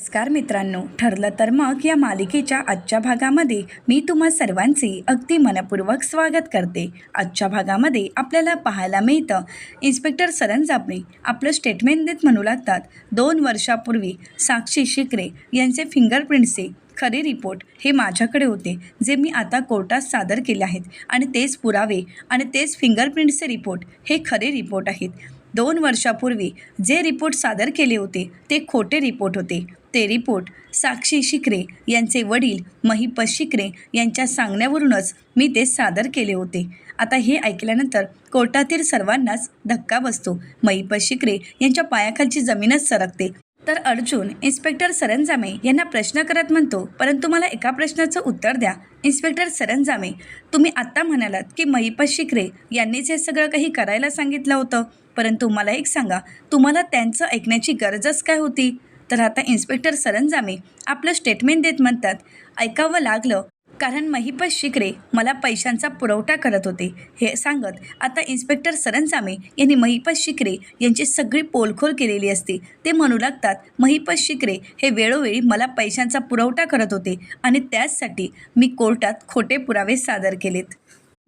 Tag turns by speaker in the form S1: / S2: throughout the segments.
S1: नमस्कार मित्रांनो ठरलं तर मग या मालिकेच्या आजच्या भागामध्ये मी तुम्हा सर्वांचे अगदी मनपूर्वक स्वागत करते. आजच्या भागामध्ये आपल्याला पाहायला मिळतं इन्स्पेक्टर सरंजापणे आपलं स्टेटमेंट देत म्हणू लागतात दोन वर्षापूर्वी साक्षी शिकरे यांचे फिंगरप्रिंट्सचे खरे रिपोर्ट हे माझ्याकडे होते जे मी आता कोर्टात सादर केले आहेत. आणि तेच पुरावे आणि तेच फिंगरप्रिंटचे रिपोर्ट हे खरे रिपोर्ट आहेत. दोन वर्षापूर्वी जे रिपोर्ट सादर केले होते ते खोटे रिपोर्ट होते. ते रिपोर्ट साक्षी शिकरे यांचे वडील महिपत शिकरे यांच्या सांगण्यावरूनच मी ते सादर केले होते. आता हे ऐकल्यानंतर कोर्टातील सर्वांनाच धक्का बसतो. महिपत शिकरे यांच्या पायाखालची जमीनच सरकते. तर अर्जुन इन्स्पेक्टर सरंजामे यांना प्रश्न करत म्हणतो परंतु मला एका प्रश्नाचं उत्तर द्या. इन्स्पेक्टर सरंजामे तुम्ही आत्ता म्हणालात की महिपत शिकरे यांनीच हे सगळं काही करायला सांगितलं होतं. परंतु मला एक सांगा तुम्हाला त्यांचं ऐकण्याची गरजच काय होती? तर आता इन्स्पेक्टर सरंजामे आपलं स्टेटमेंट देत म्हणतात ऐकावं लागलं कारण महिपत शिकरे मला पैशांचा पुरवठा करत होते. हे सांगत आता इन्स्पेक्टर सरंजामे यांनी महिपत शिकरे यांची सगळी पोलखोल केलेली असते. ते म्हणू लागतात महिपत शिकरे हे वेळोवेळी मला पैशांचा पुरवठा करत होते आणि त्याचसाठी मी कोर्टात खोटे पुरावे सादर केलेत.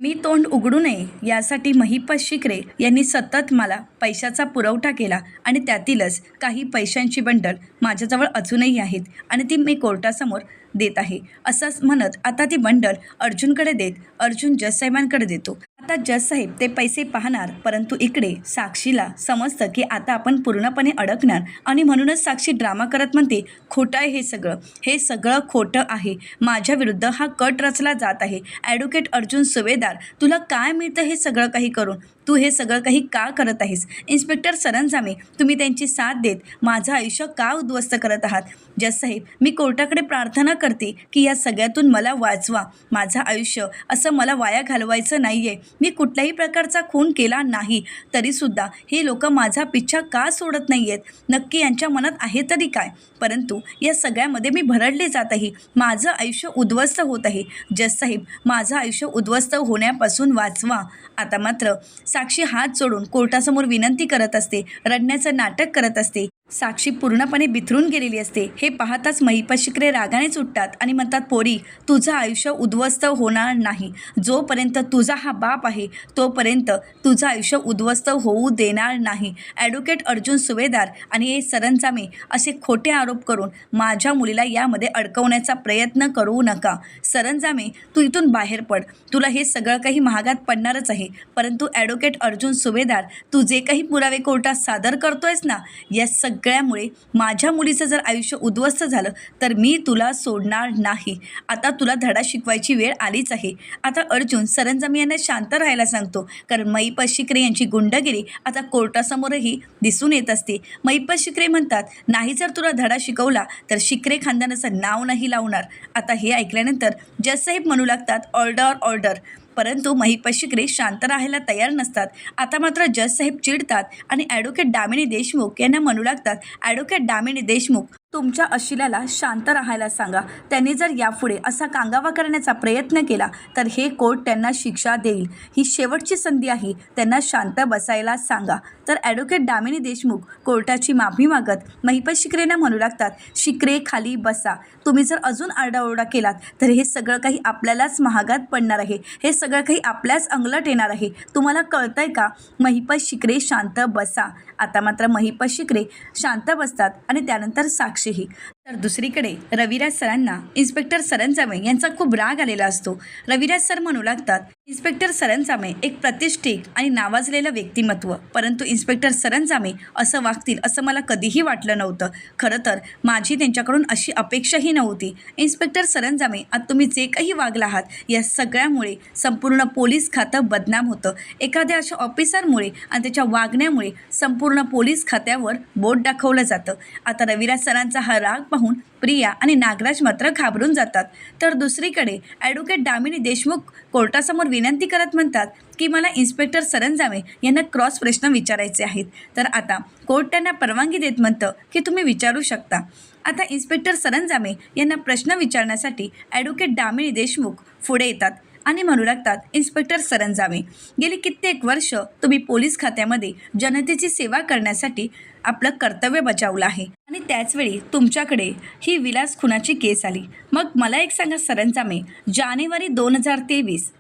S1: मी तोंड उघडू नये यासाठी महिपत शिकरे यांनी सतत मला पैशाचा पुरवठा केला आणि त्यातीलच काही पैशांची बंडल माझ्याजवळ अजूनही आहेत आणि ती मी कोर्टासमोर देत आहे. असंच म्हणत आता ती बंडल अर्जुनकडे देत अर्जुन जस साहेबांकडे देतो. आता जस साहेब ते पैसे पाहणार परंतु इकडे साक्षीला समजतं की आता आपण पूर्णपणे अडकणार आणि म्हणूनच साक्षी ड्रामा करत म्हणते खोटं आहे हे सगळं. हे सगळं खोटं आहे. माझ्या विरुद्ध हा कट रचला जात आहे. ॲडव्होकेट अर्जुन सुवेदार तुला काय मिळतं हे सगळं काही करून? तू हे सगळं काही का करत आहेस? इन्स्पेक्टर सरंजामे तुम्ही त्यांची साथ देत माझं आयुष्य का उद्ध्वस्त करत आहात? जज साहेब मी कोर्टाकडे प्रार्थना करते की या सगळ्यातून मला वाचवा. माझं आयुष्य असं मला वाया घालवायचं नाही आहे मी कुठल्याही प्रकारचा खून केला नाही. तरीसुद्धा हे लोक माझा पिच्छा का सोडत नाही आहेत नक्की यांच्या मनात आहे तरी काय? परंतु या सगळ्यामध्ये मी भरडले जात आहे. माझं आयुष्य उद्ध्वस्त होत आहे. जज साहेब माझं आयुष्य उद्ध्वस्त होण्यापासून वाचवा. आता मात्र साक्षी हात जोडून कोर्टासमोर विनंती करत असते. रडण्याचं नाटक करत असते. साक्षी पूर्णपणे बिथरून गेलेली असते. हे पाहताच महिपशिकरे रागानेच उठतात आणि म्हणतात पोरी तुझं आयुष्य उद्ध्वस्त होणार नाही. जोपर्यंत तुझा हा बाप आहे तोपर्यंत तुझं आयुष्य उद्ध्वस्त होऊ देणार नाही. ॲडव्होकेट अर्जुन सुवेदार आणि हे सरंजामे असे खोटे आरोप करून माझ्या मुलीला यामध्ये अडकवण्याचा प्रयत्न करू नका. सरंजामे तू इथून बाहेर पड. तुला हे सगळं काही महागात पडणारच आहे. परंतु ॲडव्होकेट अर्जुन सुवेदार तू जे काही पुरावे कोर्टात सादर करतोयस ना या सगळ्यामुळे माझ्या मुलीचं जर आयुष्य उद्ध्वस्त झालं तर मी तुला सोडणार नाही. आता तुला धडा शिकवायची वेळ आलीच आहे. आता अर्जुन सरंजामी यांना शांत राहायला सांगतो. कारण मैपत शिकरे यांची गुंडगिरी आता कोर्टासमोरही दिसून येत असते. मैपत शिकरे म्हणतात नाही जर तुला धडा शिकवला तर शिकरे खानदानाचं नाव नाही लावणार. आता हे ऐकल्यानंतर जजसाहेब म्हणू लागतात ऑर्डर ऑर्डर. परंतु महिपत शिकरे शांत राहायला तयार नसतात. आता मात्र जज साहेब चिडतात आणि ॲडव्होकेट दामिनी देशमुख यांना म्हणू लागतात. ॲडव्होकेट दामिनी देशमुख तुमच्या अशिलाला शांत राहायला सांगा. त्यांनी जर यापुढे असा कांगावा करण्याचा प्रयत्न केला तर हे कोर्ट त्यांना शिक्षा देईल. ही शेवटची संधी आहे त्यांना शांत बसायला सांगा. तर ॲडव्होकेट दामिनी देशमुख कोर्टाची माफी मागत महिपत शिकरेंना म्हणू लागतात शिकरे खाली बसा. तुम्ही जर अजून आरडाओरडा केलात तर हे सगळं काही आपल्यालाच महागात पडणार आहे. हे सगळं काही आपल्याच अंगलट येणार आहे. तुम्हाला कळतंय का महिपत शिकरे शांत बसा. आता मात्र महिपत शिकरे शांत बसतात आणि त्यानंतर साक्षीही. तर दुसरीकडे रविराज सरांना इन्स्पेक्टर सरंजामे यांचा खूप राग आलेला असतो. रविराज सर म्हणू लागतात इन्स्पेक्टर सरंजामे एक प्रतिष्ठित आणि नावाजलेलं व्यक्तिमत्व. परंतु इन्स्पेक्टर सरंजामे असं वागतील असं मला कधीही वाटलं नव्हतं. खरं तर माझी त्यांच्याकडून अशी अपेक्षाही नव्हती. इन्स्पेक्टर सरंजामे आज तुम्ही जे काही वागला आहात या सगळ्यामुळे संपूर्ण पोलीस खातं बदनाम होतं. एखाद्या अशा ऑफिसरमुळे आणि त्याच्या वागण्यामुळे संपूर्ण पोलीस खात्यावर बोट दाखवलं जातं. आता रविराज सरांचा हा राग पाहून प्रिया आणि नागराज मात्र घाबरून जातात. तर दुसरीकडे ॲडव्होकेट दामिनी देशमुख कोर्टासमोर विनंती करत म्हणतात की मला इन्स्पेक्टर सरंजामे यांना क्रॉस प्रश्न विचारायचे आहेत. तर आता कोर्ट त्यांना परवानगी देत म्हणतं की तुम्ही विचारू शकता. आता इन्स्पेक्टर सरंजामे यांना प्रश्न विचारण्यासाठी ॲडव्होकेट दामिनी देशमुख पुढे येतात. आणि म्हणू लागतात इन्स्पेक्टर सरंजामे गेली कित्येक वर्ष तुम्ही पोलीस खात्यामध्ये जनतेची सेवा करण्यासाठी आपलं कर्तव्य बजावलं आहे. आणि त्याचवेळी तुमच्याकडे ही विलास खुनाची केस आली. मग मला एक सांगा सरंजामे जानेवारी दोन हजार तेवीस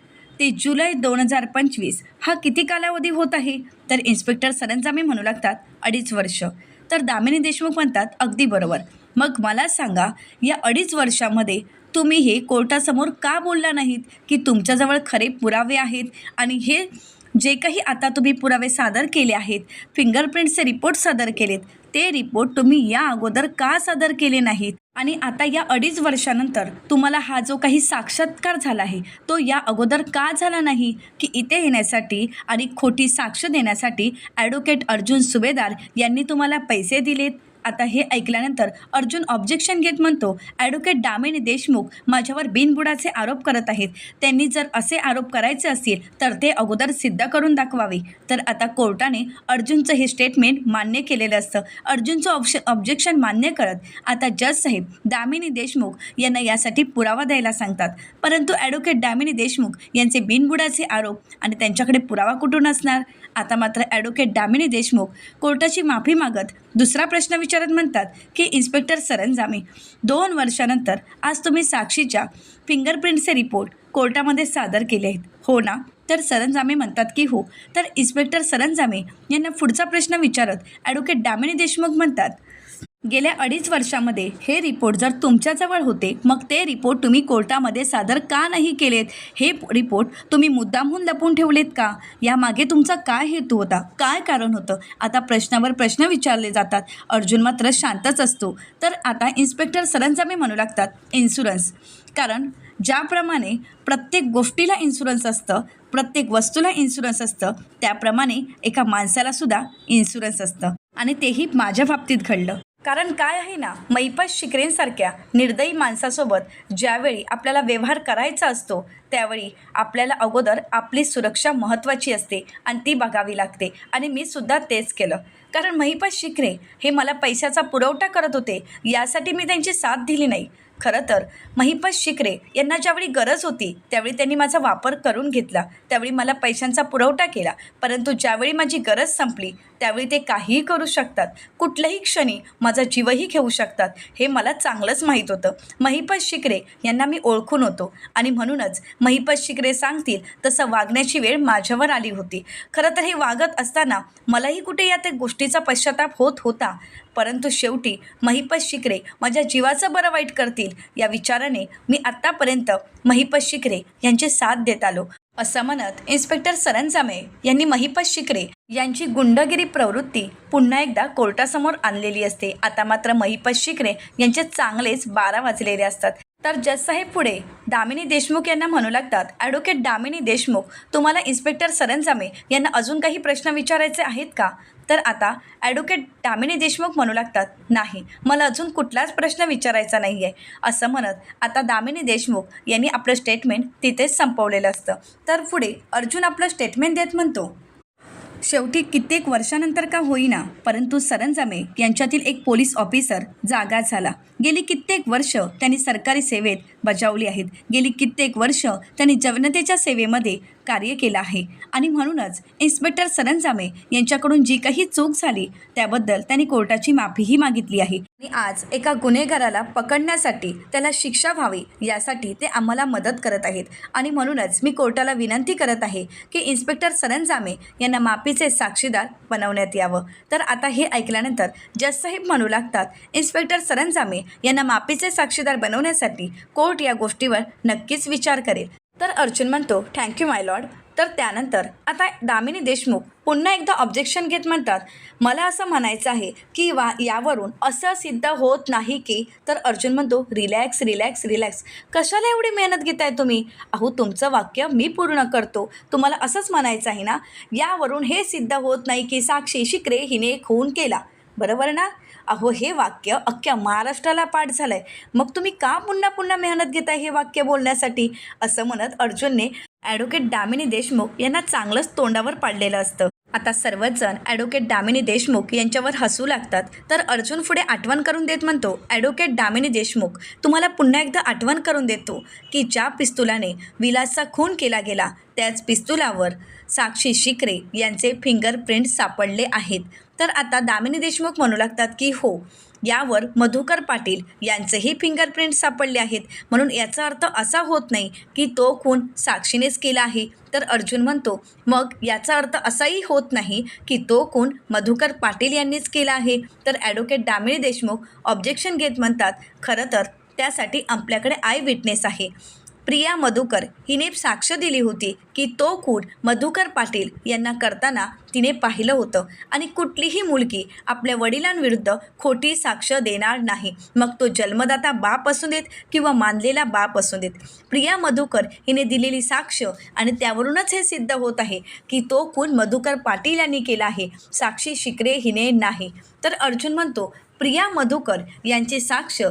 S1: ते जुलै दोन हजार पंचवीस हा किती कालावधी होत आहे? तर इन्स्पेक्टर सरंजामे म्हणू लागतात अडीच वर्ष. तर दामिनी देशमुख म्हणतात अगदी बरोबर. मग मला सांगा या अडीच वर्षामध्ये तुम्ही हे कोर्टासमोर का बोलला नाहीत की तुमच्याजवळ खरे पुरावे आहेत? आणि हे जे काही आता तुम्ही पुरावे सादर केले आहेत फिंगरप्रिंटचे रिपोर्ट सादर केलेत ते रिपोर्ट तुम्ही या अगोदर का सादर केले नाहीत? आणि आता या अडीच वर्षानंतर तुम्हाला हा जो काही साक्षात्कार झाला आहे तो या अगोदर का झाला नाही? की इथे येण्यासाठी आणि खोटी साक्ष देण्यासाठी ॲडव्होकेट अर्जुन सुभेदार यांनी तुम्हाला पैसे दिलेत? आता हे ऐकल्यानंतर अर्जुन ऑब्जेक्शन घेत म्हणतो ॲडव्होकेट दामिनी देशमुख माझ्यावर बिनबुडाचे आरोप करत आहेत. त्यांनी जर असे आरोप करायचे असतील तर ते अगोदर सिद्ध करून दाखवावे. तर आता कोर्टाने अर्जुनचं हे स्टेटमेंट मान्य केलेलं असतं. अर्जुनचं ऑब्श ऑब्जेक्शन मान्य करत आता जज साहेब दामिनी देशमुख यांना यासाठी पुरावा द्यायला सांगतात. परंतु ॲडव्होकेट दामिनी देशमुख यांचे बिनबुडाचे आरोप आणि त्यांच्याकडे पुरावा कुठून असणार? आता मात्र ॲडव्होकेट दामिनी देशमुख कोर्टाची माफी मागत दुसरा प्रश्न विचार विचारत म्हणतात की इन्स्पेक्टर सरंजामे दोन वर्षानंतर आज तुम्ही साक्षीच्या फिंगरप्रिंटचे रिपोर्ट कोर्टामध्ये सादर केले आहेत. हो ना. तर सरंजामे म्हणतात की हो. तर इन्स्पेक्टर सरंजामे यांना पुढचा प्रश्न विचारत ॲडव्होकेट दामिनी देशमुख म्हणतात गेल्या अडीच वर्षामध्ये हे रिपोर्ट जर तुमच्याजवळ होते मग ते रिपोर्ट तुम्ही कोर्टामध्ये सादर का नाही केलेत? हे रिपोर्ट तुम्ही मुद्दामहून लपून ठेवलेत का? यामागे तुमचा काय हेतू होता? काय कारण होतं? आता प्रश्नावर प्रश्न विचारले जातात. अर्जुन मात्र शांतच असतो. तर आता इन्स्पेक्टर सरंजामे म्हणू लागतात इन्शुरन्स कारण ज्याप्रमाणे प्रत्येक गोष्टीला इन्शुरन्स असतं प्रत्येक वस्तूला इन्शुरन्स असतं त्याप्रमाणे एका माणसालासुद्धा इन्शुरन्स असतं. आणि तेही माझ्या बाबतीत घडलं. कारण काय आहे ना मैपास शिकरेंसारख्या निर्दयी माणसासोबत ज्यावेळी आपल्याला व्यवहार करायचा असतो त्यावेळी आपल्याला अगोदर आपली सुरक्षा महत्त्वाची असते आणि ती बघावी लागते. आणि मी सुद्धा तेच केलं. कारण महिपास शिकरे हे मला पैशाचा पुरवठा करत होते यासाठी मी त्यांची साथ दिली नाही. खरं तर महिपास शिकरे यांना ज्यावेळी गरज होती त्यावेळी त्यांनी माझा वापर करून घेतला. त्यावेळी मला पैशांचा पुरवठा केला. परंतु ज्यावेळी माझी गरज संपली त्यावेळी ते काहीही करू शकतात. कुठल्याही क्षणी माझा जीवही घेऊ शकतात. हे मला चांगलंच माहीत होतं. महिपत शिकरे यांना मी ओळखून होतो. आणि म्हणूनच महिपत शिकरे सांगतील तसं वागण्याची वेळ माझ्यावर आली होती. खरं तर हे वागत असताना मलाही कुठे या त्या गोष्टीचा पश्चाताप होत होता. परंतु शेवटी महिपत शिकरे माझ्या जीवाचं बरं वाईट करतील या विचाराने मी आत्तापर्यंत महिपत शिकरे यांची साथ देत आलो. असं म्हणत इन्स्पेक्टर सरंजामे यांनी महिपत शिकरे यांची गुंडगिरी प्रवृत्ती पुन्हा एकदा कोर्टासमोर आणलेली असते. आता मात्र महिपत शिकरे यांचे चांगलेच बारा वाजलेले असतात. तर जजसाहेब पुढे दामिनी देशमुख यांना म्हणू लागतात ॲडव्होकेट दामिनी देशमुख तुम्हाला इन्स्पेक्टर सरंजामे यांना अजून काही प्रश्न विचारायचे आहेत का? तर आता ॲडव्होकेट दामिनी देशमुख म्हणू लागतात नाही मला अजून कुठलाच प्रश्न विचारायचा नाही आहे असं म्हणत आता दामिनी देशमुख यांनी आपलं स्टेटमेंट तिथेच संपवलेलं असतं. तर पुढे अर्जुन आपलं स्टेटमेंट देत म्हणतो. शेवटी कित्येक वर्षानंतर का होईना परंतु सरंजामे यांच्यातील एक पोलीस ऑफिसर जागा झाला. गेली कित्येक वर्ष त्यांनी सरकारी सेवेत बजावली आहेत. गेली कित्येक वर्ष त्यांनी जनतेच्या सेवेमध्ये कार्य केलं आहे. आणि म्हणूनच इन्स्पेक्टर सरंजामे यांच्याकडून जी काही चूक झाली त्याबद्दल त्यांनी कोर्टाची माफीही मागितली आहे. आज एका गुन्हेगाराला पकडण्यासाठी त्याला शिक्षा व्हावी यासाठी ते आम्हाला मदत करत आहेत. आणि म्हणूनच मी कोर्टाला विनंती करत आहे की इन्स्पेक्टर सरंजामे यांना माफीचे साक्षीदार बनवण्यात यावं. तर आता हे ऐकल्यानंतर जजसाहेब म्हणू लागतात इन्स्पेक्टर सरंजामे यांना माफीचे साक्षीदार बनवण्यासाठी कोर्ट या गोष्टीवर नक्कीच विचार करेल. तर अर्जुन म्हणतो थँक्यू माय लॉर्ड. तर त्यानंतर आता दामिनी देशमुख पुन्हा एकदा ऑब्जेक्शन घेत म्हणतात मला असं म्हणायचं आहे की वा यावरून असं सिद्ध होत नाही की तर अर्जुन म्हणतो रिलॅक्स रिलॅक्स रिलॅक्स कशाला एवढी मेहनत घेताय तुम्ही? अहो तुमचं वाक्य मी पूर्ण करतो. तुम्हाला असंच म्हणायचं आहे ना? यावरून हे सिद्ध होत नाही की साक्षी शिकरे हिने खून केला. बरोबर ना? अहो हे वाक्य अख्ख्या महाराष्ट्राला पाठ झालं आहे मग तुम्ही का पुन्हा पुन्हा मेहनत घेताय हे वाक्य बोलण्यासाठी? असं म्हणत अर्जुनने ॲडव्होकेट दामिनी देशमुख यांना चांगलंच तोंडावर पाडलेलं असतं. आता सर्वच जण ॲडव्होकेट दामिनी देशमुख यांच्यावर हसू लागतात. तर अर्जुन पुढे आठवण करून देत म्हणतो ॲडव्होकेट दामिनी देशमुख तुम्हाला पुन्हा एकदा आठवण करून देतो की ज्या पिस्तुलाने विलासचा खून केला गेला त्याच पिस्तुलावर साक्षी शिकरे यांचे फिंगरप्रिंट सापडले आहेत. तर आता दामिनी देशमुख म्हणू लागतात की हो यावर मधुकर पाटील यांचेही फिंगरप्रिंट सापडले आहेत. म्हणून याचा अर्थ असा होत नाही की तो खून साक्षीनेच केला आहे. तर अर्जुन म्हणतो मग याचा अर्थ असाही होत नाही की तो खून मधुकर पाटील यांनीच केला आहे. तर ॲडव्होकेट दामिनी देशमुख ऑब्जेक्शन घेत म्हणतात खरं तर त्यासाठी आपल्याकडे आय विटनेस आहे. प्रिया मधुकर हिने साक्ष दिली होती की तो खून मधुकर पाटील यांना करताना तिने पाहिलं होतं. आणि कुठलीही मुलगी आपल्या वडिलांविरुद्ध खोटी साक्ष देणार नाही. मग तो जन्मदाता बाप असू देत किंवा मानलेला बाप असू देत. प्रिया मधुकर हिने दिलेली साक्ष आणि त्यावरूनच हे सिद्ध होत आहे की तो खून मधुकर पाटील यांनी केला आहे. साक्षी शिकरे हिने नाही. तर अर्जुन म्हणतो प्रिया मधुकर यांची साक्ष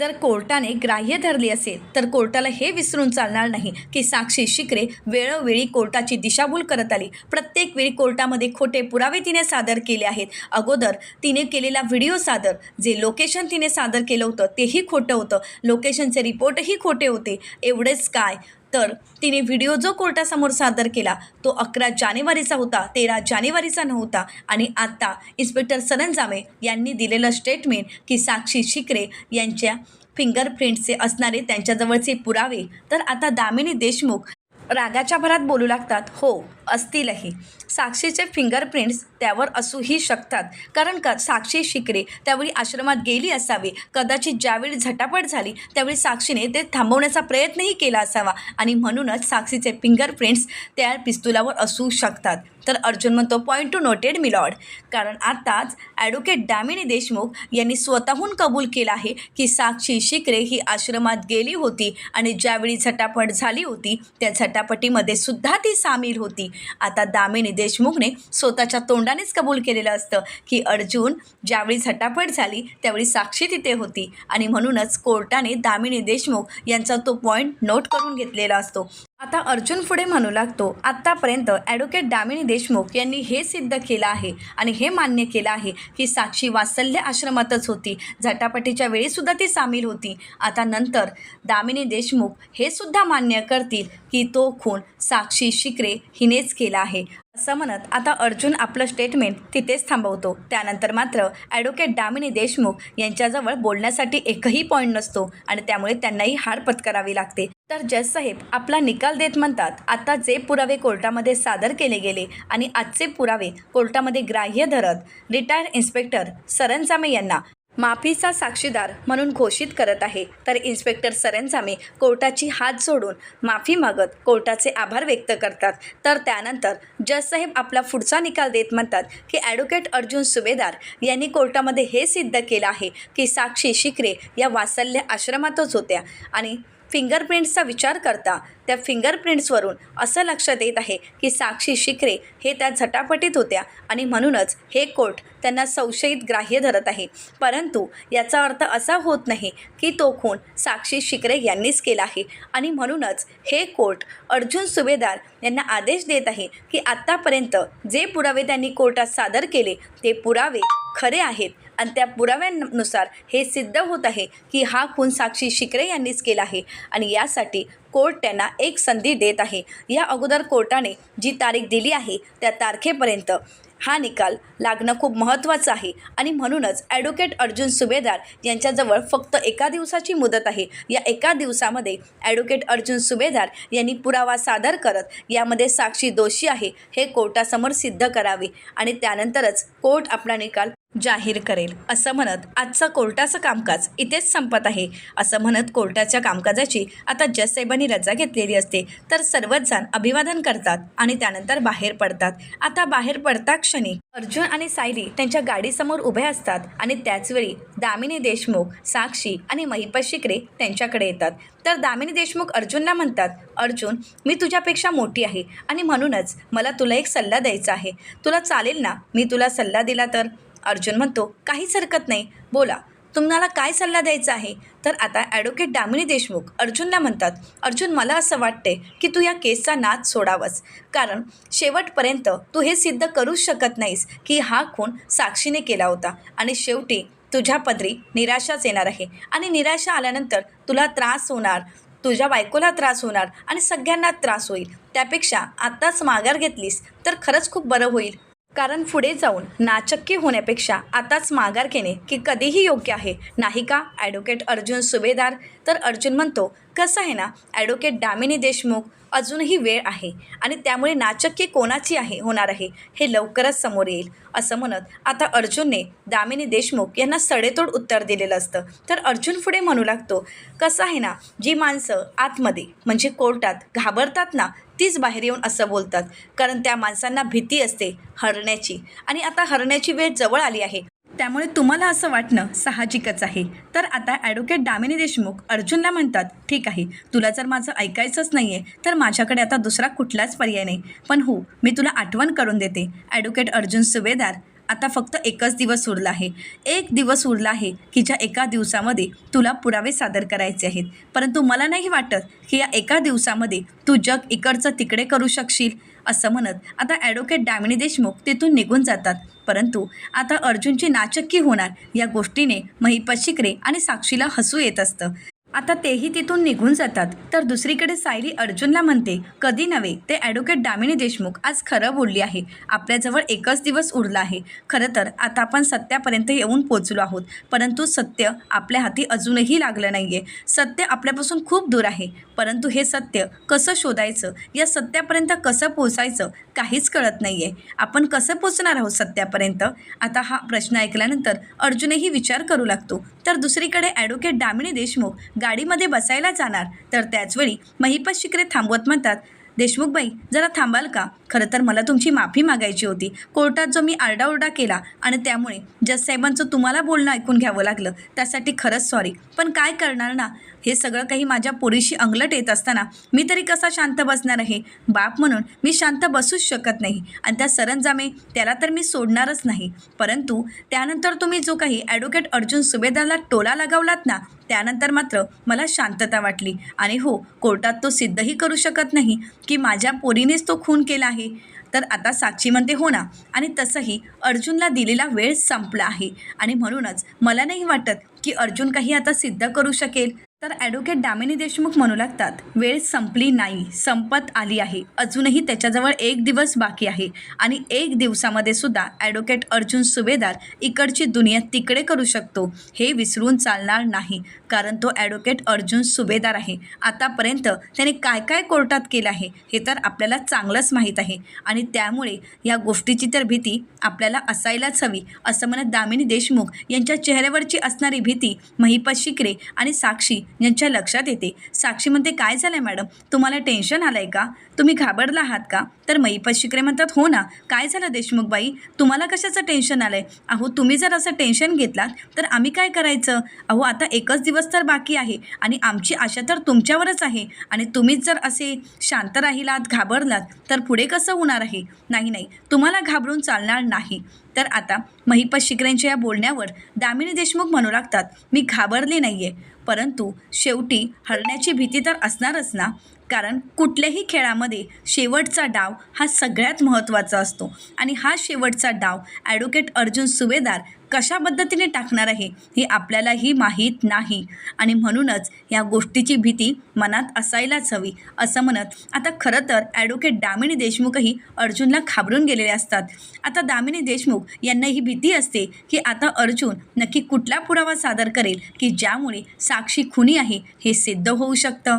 S1: जर कोर्टाने ग्राह्य धरली असेल तर कोर्टाला हे विसरून चालणार नाही की साक्षी शिकरे वेळोवेळी कोर्टाची दिशाभूल करत आली. प्रत्येक वेळी कोर्टामध्ये खोटे पुरावे तिने सादर केले आहेत. अगोदर तिने केलेला व्हिडिओ सादर जे लोकेशन तिने सादर केलं होतं तेही खोटं होतं. लोकेशनचे रिपोर्टही खोटे होते. एवढेच काय? तर तिने व्हिडिओ जो कोर्टासमोर सादर केला तो अकरा जानेवारीचा होता तेरा जानेवारीचा नव्हता आणि आत्ता इन्स्पेक्टर सरंजामे यांनी दिलेलं स्टेटमेंट की साक्षी शिकरे यांच्या फिंगरप्रिंटचे असणारे त्यांच्याजवळचे पुरावे. तर आता दामिनी देशमुख रागाच्या भरात बोलू लागतात. हो असतीलही. साक्षीचे फिंगरप्रिंट्स त्यावर असूही शकतात. कारण का साक्षी शिकरे त्यावेळी आश्रमात गेली असावी. कदाचित ज्यावेळी झटापट झाली त्यावेळी साक्षीने ते थांबवण्याचा प्रयत्नही केला असावा. आणि म्हणूनच साक्षीचे फिंगरप्रिंट्स त्या पिस्तुलावर असू शकतात. तर अर्जुन म्हणतो पॉईंट टू नोटेड मिलॉड कारण आताच ॲडव्होकेट दामिनी देशमुख यांनी स्वतःहून कबूल केलं आहे की साक्षी शिकरे ही आश्रमात गेली होती आणि ज्यावेळी झटापट झाली होती त्या झटापटीमध्ये सुद्धा ती सामील होती. आता दामिनी देशमुखने स्वतःच्या तोंडानेच कबूल केलेलं असतं की अर्जुन ज्यावेळी झटापट झाली त्यावेळी साक्षी तिथे होती. आणि म्हणूनच कोर्टाने दामिनी देशमुख यांचा तो पॉईंट नोट करून घेतलेला असतो. आता अर्जुन पुढे म्हणू लागतो आत्तापर्यंत ॲडव्होकेट दामिनी देशमुख यांनी हे सिद्ध केलं आहे आणि हे मान्य केलं आहे की साक्षी वात्सल्य आश्रमातच होती झटापटीच्या वेळीसुद्धा ती सामील होती. आता नंतर दामिनी देशमुख हे सुद्धा मान्य करतील की तो खून साक्षी शिकरे हिनेच केला आहे. असं म्हणत आता अर्जुन आपलं स्टेटमेंट तिथेच थांबवतो. त्यानंतर मात्र ॲडव्होकेट दामिनी देशमुख यांच्याजवळ बोलण्यासाठी एकही पॉईंट नसतो आणि त्यामुळे त्यांनाही हार पत्करावी लागते. तर जजसाहेब आपला निकाल देत म्हणतात आता जे पुरावे कोर्टामध्ये सादर केले गेले आणि आजचे पुरावे कोर्टामध्ये ग्राह्य धरत रिटायर्ड इन्स्पेक्टर सरंजामे यांना माफीचा साक्षीदार म्हणून घोषित करत आहे. तर इन्स्पेक्टर सरंजामे कोर्टाची हात जोडून माफी मागत कोर्टाचे आभार व्यक्त करतात. तर त्यानंतर जजसाहेब आपला पुढचा निकाल देत म्हणतात की ॲडव्होकेट अर्जुन सुभेदार यांनी कोर्टामध्ये हे सिद्ध केलं आहे की साक्षी शिकरे या वासल्य आश्रमातच होत्या आणि फिंगरप्रिंट्सचा विचार करता त्या फिंगरप्रिंट्सवरून असं लक्षात येत आहे की साक्षी शिकरे हे त्या झटापटीत होत्या आणि म्हणूनच हे कोर्ट त्यांना संशयित ग्राह्य धरत आहे. परंतु याचा अर्थ असा होत नाही की तो खून साक्षी शिकरे यांनीच केला आहे आणि म्हणूनच हे कोर्ट अर्जुन सुभेदार यांना आदेश देत आहे की आत्तापर्यंत जे पुरावे त्यांनी कोर्टात सादर केले ते पुरावे खरे आहेत. आणि त्या पुराव्यांनुसार हे सिद्ध होत आहे की हा खून साक्षी शिकरे यांनीच केला आहे. आणि यासाठी कोर्ट त्यांना एक संधी देत आहे. या अगोदर कोर्टाने जी तारीख दिली आहे त्या तारखेपर्यंत हा निकाल लागणं खूप महत्त्वाचं आहे. आणि म्हणूनच ॲडव्होकेट अर्जुन सुभेदार यांच्याजवळ फक्त एका दिवसाची मुदत आहे. या एका दिवसामध्ये ॲडव्होकेट अर्जुन सुभेदार यांनी पुरावा सादर करत यामध्ये साक्षी दोषी आहे हे कोर्टासमोर सिद्ध करावे. आणि त्यानंतरच कोर्ट आपला निकाल जाहीर करेल असं म्हणत आजचं कोर्टाचं कामकाज इथेच संपत आहे. असं म्हणत कोर्टाच्या कामकाजाची आता जजसाहेबांनी रजा घेतलेली असते तर सर्वच जण अभिवादन करतात आणि त्यानंतर बाहेर पडतात. आता बाहेर पडता क्षणी अर्जुन आणि सायली त्यांच्या गाडीसमोर उभे असतात आणि त्याचवेळी दामिनी देशमुख साक्षी आणि महिपत शिकरे त्यांच्याकडे येतात. तर दामिनी देशमुख अर्जुनला म्हणतात अर्जुन मी तुझ्यापेक्षा मोठी आहे आणि म्हणूनच मला तुला एक सल्ला द्यायचा आहे. तुला चालेल ना? मी तुला सल्ला दिला तर? अर्जुन म्हणतो काहीच हरकत नाही. बोला तुम्हाला काय सल्ला द्यायचा आहे? तर आता ॲडव्होकेट दामिनी देशमुख अर्जुनला म्हणतात अर्जुन मला असं वाटते की तू या केसचा नाच सोडावास. कारण शेवटपर्यंत तू हे सिद्ध करूच शकत नाहीस की हा खून साक्षीने केला होता. आणि शेवटी तुझ्या पदरी निराशाच येणार आहे. आणि निराशा आल्यानंतर तुला त्रास होणार. तुझ्या बायकोला त्रास होणार. आणि सगळ्यांना त्रास होईल. त्यापेक्षा आत्ताच माघार घेतलीस तर खरंच खूप बरं होईल. कारण पुढे जाऊन नाचक्की होण्यापेक्षा आताच माघार घेणे की कधीही योग्य आहे. नाही का? ॲडव्होकेट अर्जुन सुभेदार? तर अर्जुन म्हणतो कसं आहे ना ॲडव्होकेट दामिनी देशमुख? अजूनही वेळ आहे आणि त्यामुळे नाचक्की कोणाची आहे होणार आहे? हे लवकरच समोर येईल. असं म्हणत आता अर्जुनने दामिनी देशमुख यांना सडेतोड उत्तर दिलेलं असतं. तर अर्जुन पुढे म्हणू लागतो कसं आहे ना जी माणसं आतमध्ये म्हणजे कोर्टात घाबरतात ना तीच बाहेर येऊन असं बोलतात. कारण त्या माणसांना भीती असते हरण्याची. आणि आता हरण्याची वेळ जवळ आली आहे. त्यामुळे तुम्हाला असं वाटणं साहजिकच आहे. तर आता ॲडव्होकेट दामिनी देशमुख अर्जुनला म्हणतात ठीक आहे तुला जर माझं ऐकायचंच नाही आहे तर माझ्याकडे आता दुसरा कुठलाच पर्याय नाही. पण हो मी तुला आठवण करून देते. ॲडव्होकेट अर्जुन सुभेदार आता फक्त एकच दिवस उरला आहे. एक दिवस उरला आहे की ज्या एका दिवसामध्ये तुला पुरावे सादर करायचे आहेत. परंतु मला नाही वाटत की या एका दिवसामध्ये तू जग इकडचं तिकडे करू शकशील असं म्हणत आता ॲडव्होकेट दामिनी देशमुख तिथून निघून जातात. परंतु आता अर्जुनची नाचक्की होणार या गोष्टीने महिपत शिकरे आणि साक्षीला हसू येत असतं. आता तेही तिथून निघून जातात. तर दुसरीकडे सायली अर्जुनला म्हणते कधी नव्हे ते ॲडव्होकेट दामिनी देशमुख आज खरं बोलली आहे. आपल्याजवळ एकच दिवस उरला आहे. खरं तर आता आपण सत्यापर्यंत येऊन पोचलो आहोत. परंतु सत्य आपल्या हाती अजूनही लागलं नाही आहे सत्य आपल्यापासून खूप दूर आहे. परंतु हे सत्य कसं शोधायचं? या सत्यापर्यंत कसं पोचायचं काहीच कळत नाही आहे आपण कसं पोचणार आहोत सत्यापर्यंत? आता हा प्रश्न ऐकल्यानंतर अर्जुनही विचार करू लागतो. तर दुसरीकडे ॲडव्होकेट दामिनी देशमुख गाडीमध्ये बसायला जाणार. तर त्याचवेळी महिपत शिकरे थांबवत म्हणतात देशमुखबाई जरा थांबाल का? खरं तर मला तुमची माफी मागायची होती. कोर्टात जो मी आरडाओरडा केला आणि त्यामुळे जज साहेबांचं तुम्हाला बोलणं ऐकून घ्यावं लागलं त्यासाठी खरंच सॉरी पण काय करणार ना? हे सगळं काही माझ्या पोरीशी अंगलट येत असताना मी तरी कसा शांत बसणार आहे? बाप म्हणून मी शांत बसूच शकत नाही आणि त्या सरंजामे त्याला तर मी सोडणारच नाही. परंतु त्यानंतर तुम्ही जो काही ॲडव्होकेट अर्जुन सुभेदारला टोला लगावलात ना त्यानंतर मात्र मला शांतता वाटली. आणि हो कोर्टात तो सिद्धही करू शकत नाही की माझ्या पोरीनेच तो खून केला आहे. तर आता साक्षी म्हणते हो ना. आणि तसंही अर्जुनला दिलेला वेळ संपला आहे. आणि म्हणूनच मला नाही वाटत की अर्जुन काही आता सिद्ध करू शकेल. तर ॲडव्होकेट दामिनी देशमुख म्हणू लागतात वेळ संपली नाही संपत आली आहे. अजूनही त्याच्याजवळ एक दिवस बाकी आहे. आणि एक दिवसामध्ये सुद्धा ॲडव्होकेट अर्जुन सुभेदार इकडची दुनिया तिकडे करू शकतो. हे विसरून चालणार नाही. कारण तो ॲडव्होकेट अर्जुन सुभेदार आहे. आतापर्यंत त्याने काय काय कोर्टात केलं आहे हे तर आपल्याला चांगलंच माहीत आहे. आणि त्यामुळे या गोष्टीची तर भीती आपल्याला असायलाच हवी असं म्हणत दामिनी देशमुख यांच्या चेहऱ्यावरची असणारी भीती महिपत शिकरे आणि साक्षी यांच्या लक्षात येते. साक्षी म्हणते काय झालं आहे मॅडम? तुम्हाला टेन्शन आलं आहे का? तुम्ही घाबरला आहात का? तर महिपत शिकरे म्हणतात हो ना. काय झालं देशमुख बाई? तुम्हाला कशाचं टेन्शन आलं आहे अहो तुम्ही जर असं टेन्शन घेतलात तर आम्ही काय करायचं? अहो आता एकच दिवस तर बाकी आहे आणि आमची आशा तर तुमच्यावरच आहे. आणि तुम्हीच जर असे शांत राहिलात घाबरलात तर पुढे कसं होणार आहे? नाही नाही. तुम्हाला घाबरून चालणार नाही. तर आता महिपत शिकरेंच्या या बोलण्यावर दामिनी देशमुख म्हणू लागतात मी घाबरले नाही आहे परंतु शेवटी हरण्याची भीती तर असणारच ना? कारण कुठल्याही खेळामध्ये शेवटचा डाव हा सगळ्यात महत्त्वाचा असतो. आणि हा शेवटचा डाव ॲडव्होकेट अर्जुन सुभेदार कशा पद्धतीने टाकणार आहे हे आपल्यालाही माहीत नाही. आणि म्हणूनच या गोष्टीची भीती मनात असायलाच हवी असं म्हणत आता खरं तर ॲडव्होकेट दामिनी देशमुखही अर्जुनला घाबरून गेलेले असतात. आता दामिनी देशमुख यांना ही भीती असते की आता अर्जुन नक्की कुठला पुरावा सादर करेल की ज्यामुळे साक्षी खुनी आहे हे सिद्ध होऊ शकतं?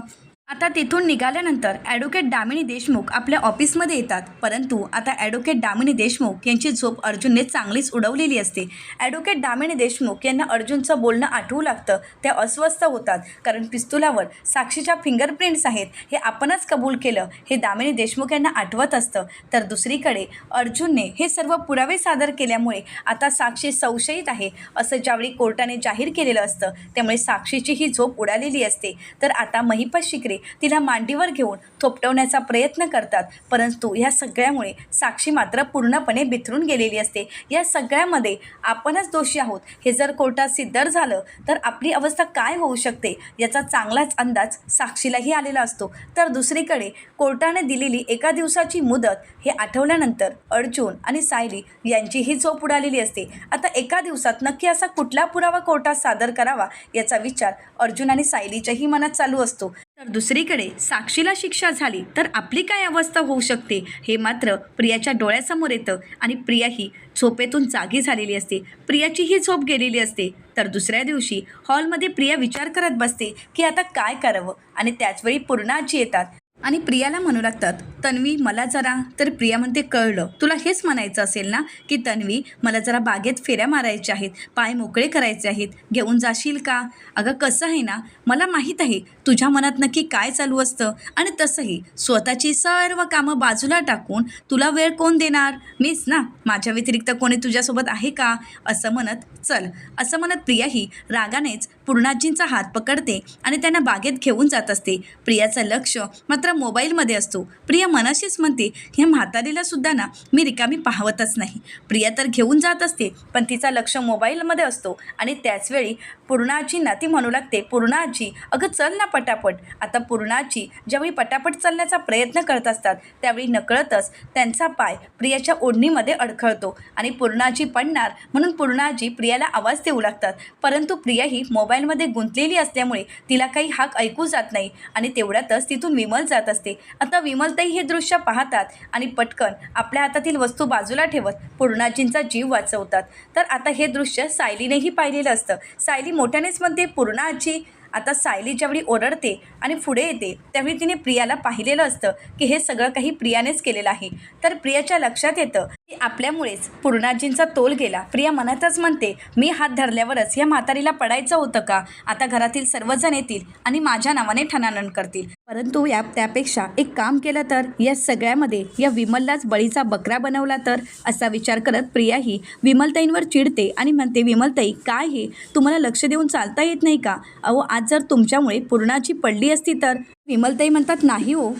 S1: आता तिथून निघाल्यानंतर ॲडव्होकेट दामिनी देशमुख आपल्या ऑफिसमध्ये येतात. परंतु आता ॲडव्होकेट दामिनी देशमुख यांची झोप अर्जुनने चांगलीच उडवलेली असते. ॲडव्होकेट दामिनी देशमुख यांना अर्जुनचं बोलणं आठवू लागतं. ते अस्वस्थ होतात. कारण पिस्तुलावर साक्षीच्या फिंगरप्रिंट्स आहेत. हे आपणच कबूल केलं. हे दामिनी देशमुख यांना आठवत असतं. तर दुसरीकडे अर्जुनने हे सर्व पुरावे सादर केल्यामुळे आता साक्षी संशयित आहे. असं ज्यावेळी कोर्टाने जाहीर केलेलं असतं त्यामुळे साक्षीची ही झोप उडालेली असते. तर आता महिपत शिकरे तिला मांडीवर घेऊन थोपटवण्याचा प्रयत्न करतात. परंतु ह्या सगळ्यामुळे साक्षी मात्र पूर्णपणे बिथरून गेलेली असते. या सगळ्यामध्ये आपणच दोषी आहोत. हे जर कोर्टात सिद्ध झालं तर आपली अवस्था काय होऊ शकते? याचा चांगलाच अंदाज साक्षीलाही आलेला असतो. तर दुसरीकडे कोर्टाने दिलेली एका दिवसाची मुदत हे आठवल्यानंतर अर्जुन आणि सायली यांचीही झोप उडालेली असते. आता एका दिवसात नक्की असा कुठला पुरावा कोर्टात सादर करावा याचा विचार अर्जुन आणि सायलीच्याही मनात चालू असतो. तर दुसरीकडे साक्षीला शिक्षा झाली तर आपली काय अवस्था होऊ शकते? हे मात्र प्रियाच्या डोळ्यासमोर येतं आणि प्रिया ही झोपेतून जागी झालेली असते. प्रियाची ही झोप गेलेली असते. तर दुसऱ्या दिवशी हॉलमध्ये प्रिया विचार करत बसते की आता काय करावं? आणि त्याचवेळी पूर्णाजी येतात. आणि प्रियाला म्हणू लागतात तन्वी मला जरा तर प्रिया म्हणते कळलं. तुला हेच म्हणायचं असेल ना की तन्वी मला जरा बागेत फेऱ्या मारायच्या आहेत पाय मोकळे करायचे आहेत घेऊन जाशील का? अगं कसं आहे ना मला माहीत आहे तुझ्या मनात नक्की काय चालू असतं आणि तसंही. स्वतःची सर्व कामं बाजूला टाकून तुला वेळ कोण देणार? मीच ना माझ्या व्यतिरिक्त कोणी तुझ्यासोबत आहे का? असं म्हणत चल. असं म्हणत प्रियाही रागानेच पूर्णाजींचा हात पकडते आणि त्यांना बागेत घेऊन जात असते. प्रियाचं लक्ष मात्र मोबाईलमध्ये असतो. प्रिया मनाशीच म्हणते ह्या म्हातारीला सुद्धा ना मी रिकामी पाहवतच नाही. प्रिया तर घेऊन जात असते पण तिचा लक्ष मोबाईलमध्ये असतो. आणि त्याचवेळी पूर्णाची नाती म्हणू लागते पूर्णाची अगं चल ना पटापट. आता पूर्णाजी ज्यावेळी पटापट चालण्याचा प्रयत्न करत असतात त्यावेळी नकळतच त्यांचा पाय प्रियाच्या ओढणीमध्ये अडखळतो. आणि पूर्णाजी पडणार म्हणून पूर्णाजी प्रियाला आवाज देऊ लागतात. परंतु प्रिया ही मोबाईलमध्ये गुंतलेली असल्यामुळे तिला काही हाक ऐकू जात नाही. आणि तेवढ्यातच तिथून विमल जात. असते. आता विमलताई हे दृश्य पाहतात आणि पटकन आपल्या हातातील वस्तू बाजूला ठेवत पूर्णाजींचा जीव वाचवतात. तर आता हे दृश्य सायलीनेही पाहिलेलं असतं. सायली मोठ्यानेच म्हणते पूर्णाजी आता सायली ज्यावेळी ओरडते आणि पुढे येते त्यावेळी तिने प्रियाला पाहिलेलं असतं की हे सगळं काही प्रियानेच केलेलं आहे. तर प्रियाच्या लक्षात येतं आपल्यामुळेच पूर्णाजींचा तोल गेला. प्रिया मनातच म्हणते मी हात धरल्यावरच या म्हातारीला पडायचं होतं का? आता घरातील सर्वजण येतील आणि माझ्या नावाने ठणानण करतील. परंतु या त्यापेक्षा एक काम केलं तर या सगळ्यामध्ये या विमललाच बळीचा बकरा बनवला तर असा विचार करत प्रिया ही विमलताईंवर चिडते आणि म्हणते विमलताई काय हे? तुम्हाला लक्ष देऊन चालता येत नाही का? अहो आज जर तुमच्यामुळे पूर्णाची पडली असती तर? विमलताई म्हणतात नाही हो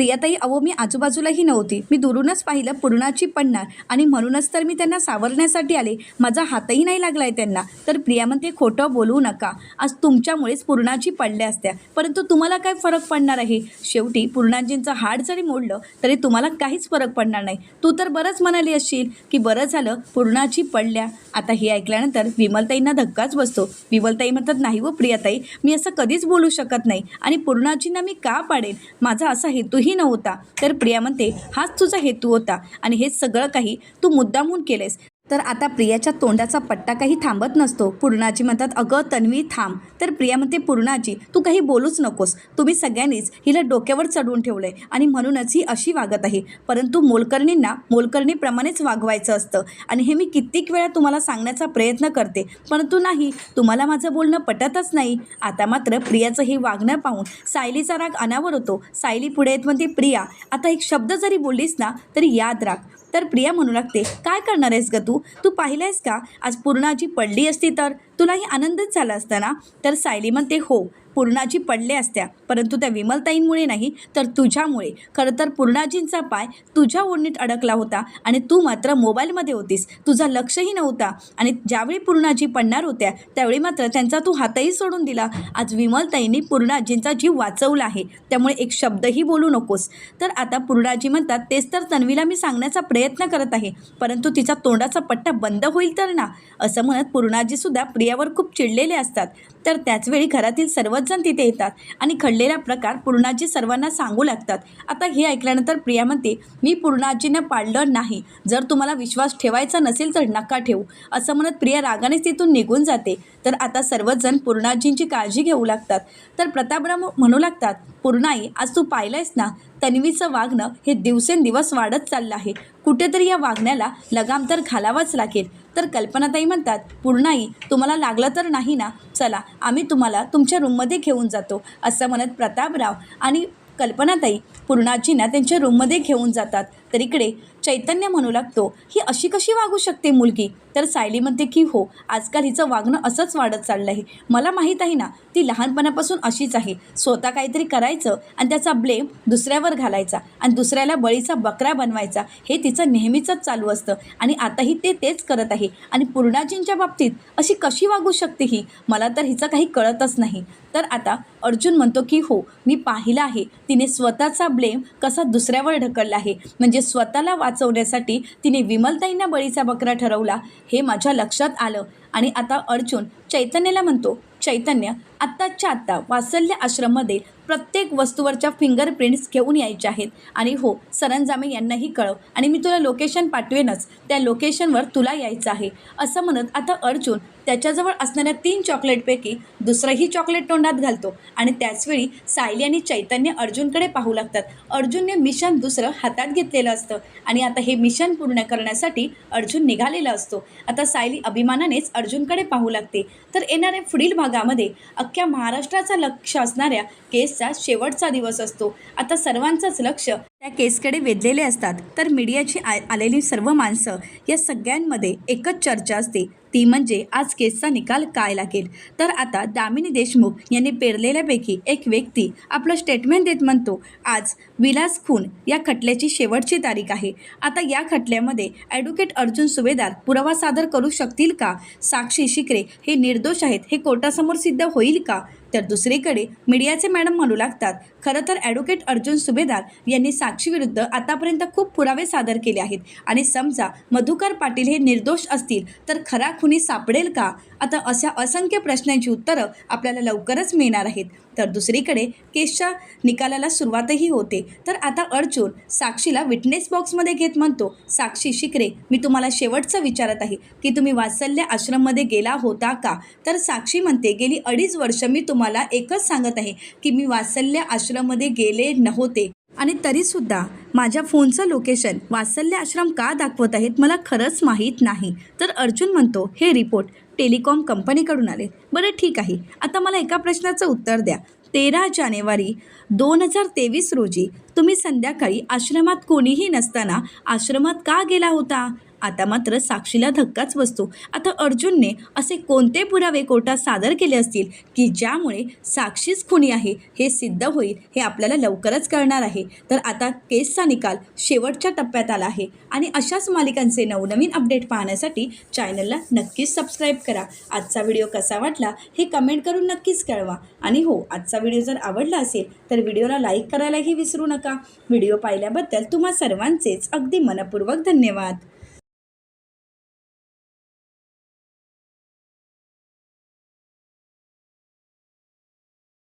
S1: प्रियाताई अहो मी आजूबाजूलाही नव्हती. मी दुरूनच पाहिलं पूर्णाची पडणार आणि म्हणूनच तर मी त्यांना सावरण्यासाठी आले. माझा हातही नाही लागला आहे त्यांना. तर प्रिया म्हणते खोटं बोलू नका. आज तुमच्यामुळेच पूर्णाची पडल्या असत्या. परंतु तुम्हाला काय फरक पडणार आहे? शेवटी पूर्णाजींचं हाड जरी मोडलं तरी तुम्हाला काहीच फरक पडणार नाही. तू तर बरंच म्हणाली असशील की बरं झालं पूर्णाची पडल्या. आता हे ऐकल्यानंतर विमलताईंना धक्काच बसतो. विमलताई म्हणतात नाही व प्रियाताई मी असं कधीच बोलू शकत नाही. आणि पूर्णाजींना मी का पाडेन? माझा असा हेतूही नव्हता. तर प्रिया म्हणते हाच तुझा हेतू होता. आणि हे सगळं काही तू मुद्दामून केलेस तर आता प्रियाच्या तोंडाचा पट्टा काही थांबत नसतो. पूर्णाजी म्हणतात अगं तन्वी थांब. तर प्रिया म्हणते पूर्णाजी तू काही बोलूच नकोस. तुम्ही सगळ्यांनीच हिला डोक्यावर चढवून ठेवलं आहे आणि म्हणूनच ही अशी वागत आहे. परंतु मोलकर्णींना मोलकर्णीप्रमाणेच वागवायचं असतं आणि हे मी कित्येक वेळा तुम्हाला सांगण्याचा प्रयत्न करते. परंतु नाही तुम्हाला माझं बोलणं पटतच नाही. आता मात्र प्रियाचं हे वागणं पाहून सायलीचा राग अनावर होतो. सायली पुढे येत म्हणते प्रिया आता एक शब्द जरी बोललीस ना तरी याद राख. तर प्रिया म्हणू लागते काय करणार आहेस ग तू? तू पाहिलं आहेस का? आज पूर्णाजी पडली असती तर? तुलाही आनंदच झाला असता ना? तर सायली म्हणते हो पूर्णाजी पडले असत्या. परंतु त्या विमलताईंमुळे नाही तर तुझ्यामुळे. खरं तर पूर्णाजींचा पाय तुझ्या ओढणीत अडकला होता आणि तू मात्र मोबाईलमध्ये होतीस. तुझा लक्षही नव्हता. आणि ज्यावेळी पूर्णाजी पडणार होत्या त्यावेळी मात्र त्यांचा तू हातही सोडून दिला. आज विमलताईंनी पूर्णाजींचा जीव वाचवला आहे. त्यामुळे एक शब्दही बोलू नकोस. तर आता पूर्णाजी म्हणतात तेच तर तन्वीला मी सांगण्याचा प्रयत्न करत आहे. परंतु तिचा तोंडाचा पट्टा बंद होईल तर ना? असं म्हणत पूर्णाजीसुद्धा प्रियावर खूप चिडलेले असतात. तर त्याचवेळी घरातील सर्वच जण तिथे येतात आणि घडलेला प्रकार पूर्णाजी सर्वांना सांगू लागतात. आता हे ऐकल्यानंतर प्रिया म्हणते मी पूर्णाजीनं पाळलं नाही. जर तुम्हाला विश्वास ठेवायचा नसेल तर नका ठेवू. असं म्हणत प्रिया रागानेच तिथून निघून जाते. तर आता सर्वच जण पूर्णाजींची काळजी घेऊ लागतात. तर प्रतापराव म्हणू लागतात पूर्णाई आज तू पाहिलंयस ना? तन्वीचं वागणं हे दिवसेंदिवस वाढत चाललं आहे. कुठेतरी या वागण्याला लगाम तर घालावाच लागेल. तर कल्पनाताई म्हणतात पूर्णाई तुम्हाला लागलं तर नाही ना? चला आम्ही तुम्हाला तुमच्या रूममध्ये घेऊन जातो असं म्हणत प्रतापराव आणि कल्पनाताई पूर्णाजींना त्यांच्या रूममध्ये घेऊन जातात. तर इकडे चैतन्य म्हणू लागतो. ही अशी कशी वागू शकते मुलगी? तर सायली म्हणते की हो. आजकाल हिचं वागणं असंच वाढत चाललं आहे मला माहीत आहे ना ती लहानपणापासून अशीच आहे. स्वतः काहीतरी करायचं आणि त्याचा ब्लेम दुसऱ्यावर घालायचा आणि दुसऱ्याला बळीचा बकरा बनवायचा हे तिचं नेहमीचंच चालू असतं. आणि आताही ते तेच करत आहे. आणि पूर्णाजींच्या बाबतीत अशी कशी वागू शकते ही? मला तर हिचं काही कळतच नाही. तर आता अर्जुन म्हणतो की हो मी पाहिलं आहे. तिने स्वतःचा ब्लेम कसा दुसऱ्यावर ढकलला आहे. म्हणजे स्वतःला वाचवण्यासाठी तिने विमलताईंना बळीचा बकरा ठरवला. हे माझ्या लक्षात आलं आणि आता अर्जुन चैतन्याला म्हणतो चैतन्य आत्ताच्या आत्ता वात्सल्य आश्रममध्ये प्रत्येक वस्तूवरच्या फिंगरप्रिंट्स घेऊन यायचे आहेत. आणि हो सरंजामे यांनाही कळव. आणि मी तुला लोकेशन पाठवेनच. त्या लोकेशनवर तुला यायचं आहे. असं म्हणत आता अर्जुन त्याच्याजवळ असणाऱ्या तीन चॉकलेटपैकी दुसरंही चॉकलेट तोंडात घालतो. आणि त्याचवेळी सायली आणि चैतन्य अर्जुनकडे पाहू लागतात. अर्जुनने मिशन दुसरं हातात घेतलेलं असतं. आणि आता हे मिशन पूर्ण करण्यासाठी अर्जुन निघालेला असतो. आता सायली अभिमानानेच अर्जुनकडे पाहू लागते. तर येणाऱ्या पुढील भागामध्ये अख्ख्या महाराष्ट्राचा लक्ष असणाऱ्या केसचा शेवटचा दिवस असतो. आता सर्वांचंच लक्ष त्या केसकडे वेधलेले असतात. तर मीडियाची आ आलेली सर्व माणसं या सगळ्यांमध्ये एकच चर्चा असते. ती म्हणजे आज केसचा निकाल काय लागेल? तर आता दामिनी देशमुख यांनी पेरलेल्यापैकी एक व्यक्ती आपलं स्टेटमेंट देत म्हणतो आज विलास खून या खटल्याची शेवटची तारीख आहे. आता या खटल्यामध्ये ॲडव्होकेट अर्जुन सुभेदार पुरावा सादर करू शकतील का? साक्षी शिकरे हे निर्दोष आहेत. हे कोर्टासमोर सिद्ध होईल का? तर दुसरीकडे मीडियाचे मॅडम म्हणू लागतात खरं तर ॲडव्होकेट अर्जुन सुभेदार यांनी साक्षीविरुद्ध आतापर्यंत खूप पुरावे सादर केले आहेत. आणि समजा मधुकर पाटील हे निर्दोष असतील तर खरा खुनी सापडेल का? आता अशा असंख्य प्रश्नांची उत्तरं आपल्याला लवकरच मिळणार आहेत. तर दुसरीकडे केसच्या निकालाला सुरुवातही होते. तर आता अर्जुन साक्षीला विटनेस बॉक्समध्ये घेत म्हणतो साक्षी शिकरे मी तुम्हाला शेवटचं विचारत आहे की तुम्ही वात्सल्य आश्रममध्ये गेला होता का? तर साक्षी म्हणते गेली अडीच वर्ष मी तुम्हाला एकच सांगत आहे की मी वात्सल्य आश्रममध्ये गेले नव्हते. आणि तरीसुद्धा माझ्या फोनचं लोकेशन वात्सल्य आश्रम का दाखवत आहेत मला खरंच माहीत नाही. तर अर्जुन म्हणतो हे रिपोर्ट टेलिकॉम कंपनीकडून आले. बरं ठीक आहे. आता मला एका प्रश्नाचं उत्तर द्या. तेरा जानेवारी दोन हजार तेवीस रोजी तुम्ही संध्याकाळी आश्रमात कोणीही नसताना आश्रमात का गेला होता? आता मात्र साक्षीला धक्काच बसतो. आता अर्जुनने असे कोणते पुरावे कोर्टात सादर केले असतील की ज्यामुळे साक्षीच खुनी आहे हे सिद्ध होईल हे आपल्याला लवकरच कळणार आहे. तर आता केसचा निकाल शेवटच्या टप्प्यात आला आहे आणि अशाच मालिकांचे नवनवीन अपडेट पाहण्यासाठी चॅनलला नक्कीच सबस्क्राईब करा. आजचा व्हिडिओ कसा वाटला हे कमेंट करून नक्कीच कळवा. आणि हो आजचा व्हिडिओ जर आवडला असेल तर व्हिडिओला लाईक करायलाही विसरू नका. व्हिडिओ पाहिल्याबद्दल तुम्हा सर्वांचेच अगदी मनपूर्वक धन्यवाद.